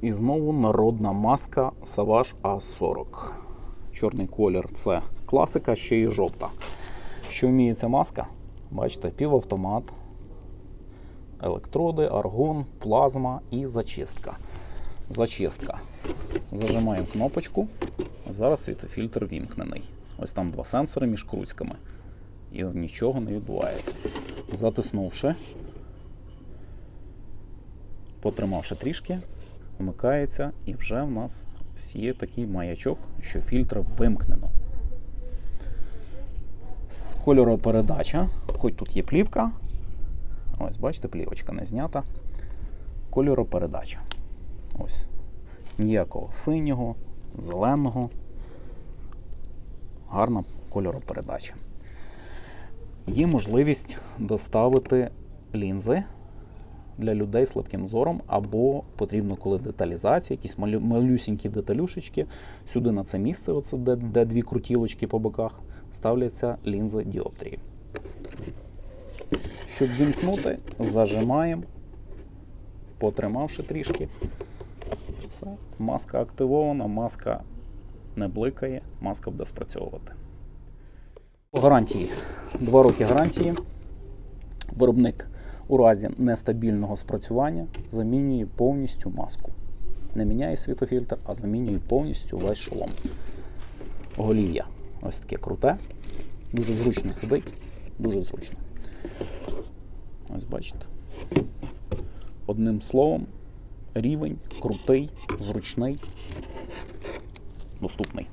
І знову народна маска Savage A40. Чорний колір це класика, ще й жовта. Що вміє ця маска? Бачите, півавтомат, електроди, аргон, плазма і зачистка. Зачистка. Зажимаємо кнопочку. Зараз світофільтр вімкнений. Ось там два сенсори між круцьками. І нічого не відбувається. Затиснувши, потримавши трішки, вмикається, і вже в нас є такий маячок, що фільтр вимкнено. З кольоропередача, хоч тут є плівка, ось бачите, плівочка не знята. Кольоропередача. Ось. Ніякого синього, зеленого. Гарна кольоропередача. Є можливість доставити лінзи для людей з слабким зором, або потрібно, коли деталізація, якісь малю- малюсінькі деталюшечки. Сюди на це місце, оце, де, де дві крутілочки по боках, ставляться лінзи діоптрії. Щоб вімкнути, зажимаємо, потримавши трішки. Все, маска активована, маска не бликає, маска буде спрацьовувати. По гарантії. Два роки гарантії. Виробник у разі нестабільного спрацювання замінює повністю маску. Не міняє світофільтр, а замінює повністю весь шолом. Голів'я. Ось таке круте. Дуже зручно сидить. Дуже зручно. Ось бачите. Одним словом, рівень крутий, зручний, доступний.